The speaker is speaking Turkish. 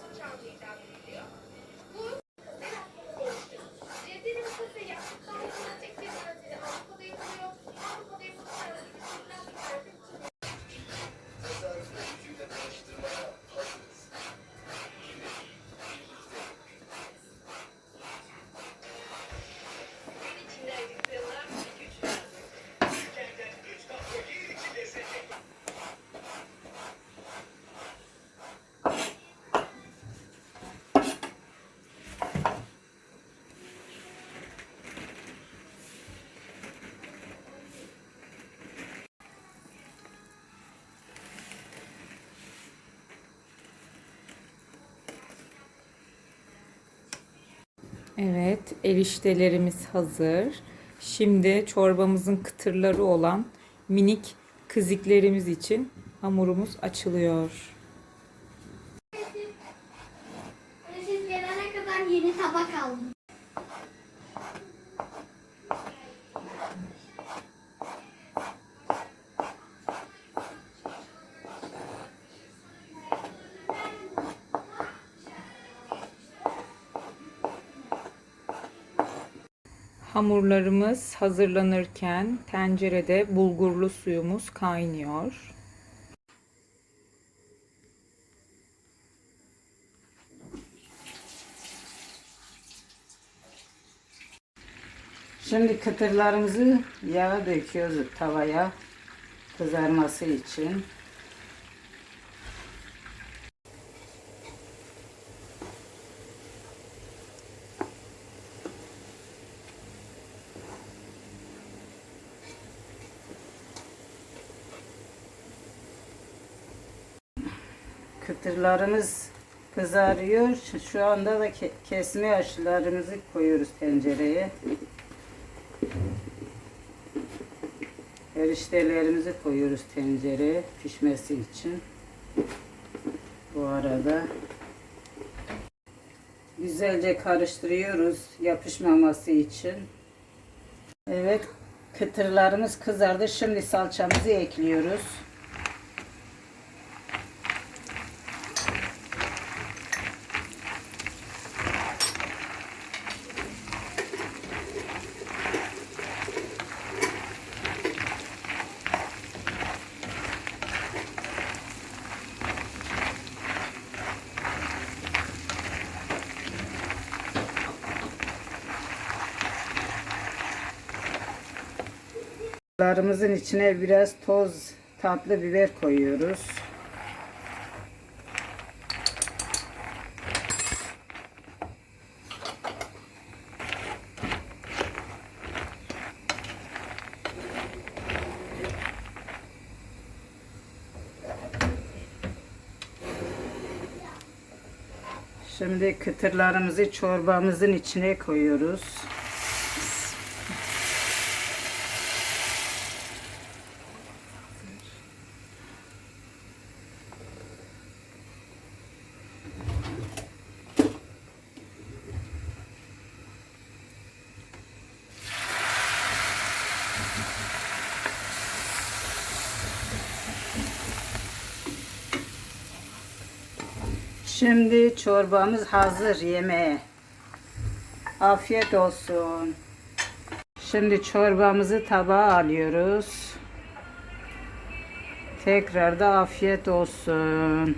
市场紧张。Evet, eriştelerimiz hazır. Şimdi çorbamızın kıtırları olan minik kıziklerimiz için hamurumuz açılıyor. Siz kadar yeni tabak aldım. Hamurlarımız hazırlanırken tencerede bulgurlu suyumuz kaynıyor. Şimdi kıtırlarımızı yağa döküyoruz tavaya kızarması için. Kıtırlarımız kızarıyor. Şu- anda da ke- kesme aşılarımızı koyuyoruz tencereye. Eriştelerimizi koyuyoruz tencereye pişmesi için. Bu arada güzelce karıştırıyoruz yapışmaması için. Evet, kıtırlarımız kızardı. Şimdi salçamızı ekliyoruz. Larımızın içine biraz toz tatlı biber koyuyoruz. Şimdi kıtırlarımızı çorbamızın içine koyuyoruz. Şimdi çorbamız hazır yemeğe. Afiyet olsun. Şimdi çorbamızı tabağa alıyoruz. Tekrar da afiyet olsun.